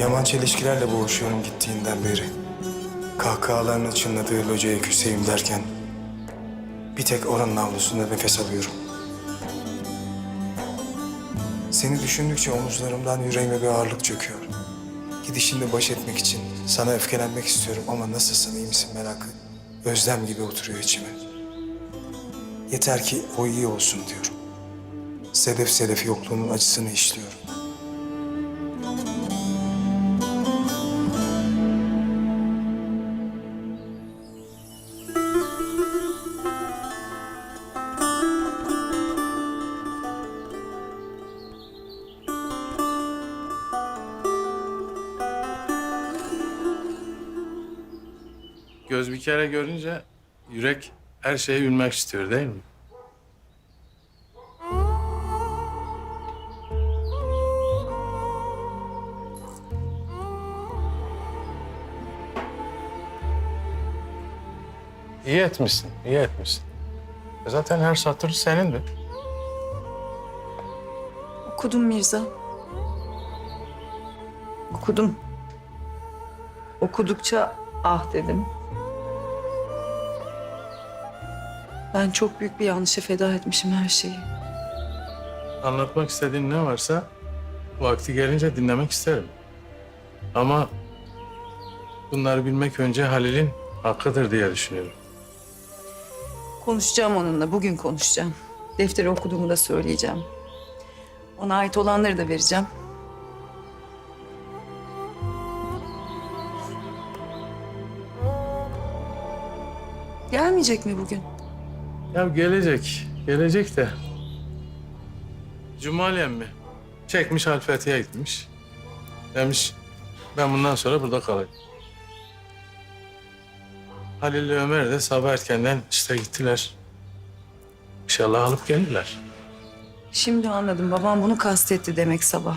Yaman çelişkilerle boğuşuyorum gittiğinden beri. Kahkahalarını çınladığı locaya küseyim derken... ...bir tek oranın avlusunda nefes alıyorum. Seni düşündükçe omuzlarımdan yüreğime bir ağırlık çöküyor. Gidişinde baş etmek için sana öfkelenmek istiyorum ama nasılsın iyi misin merakı özlem gibi oturuyor içime. Yeter ki o iyi olsun diyorum. Sedef sedef yokluğunun acısını işliyorum. Göz bir kere görünce yürek her şeyi bilmek istiyor değil mi? İyi etmişsin, iyi etmişsin. E Zaten her satır senindir. Okudum Mirza. Okudum. Okudukça ah dedim. Ben çok büyük bir yanlışa feda etmişim her şeyi. Anlatmak istediğin ne varsa vakti gelince dinlemek isterim. Ama bunları bilmek önce Halil'in hakkıdır diye düşünüyorum. Konuşacağım onunla, bugün konuşacağım. Defteri okuduğumu da söyleyeceğim. Ona ait olanları da vereceğim. Gelmeyecek mi bugün? Ya gelecek, gelecek de. Cumali mi? Çekmiş Alfethi'ye gitmiş. Demiş ben bundan sonra burada kalayım. Halil ile Ömer de sabah erkenden işte gittiler. İnşallah alıp gelirler. Şimdi anladım. Babam bunu kastetti demek sabah.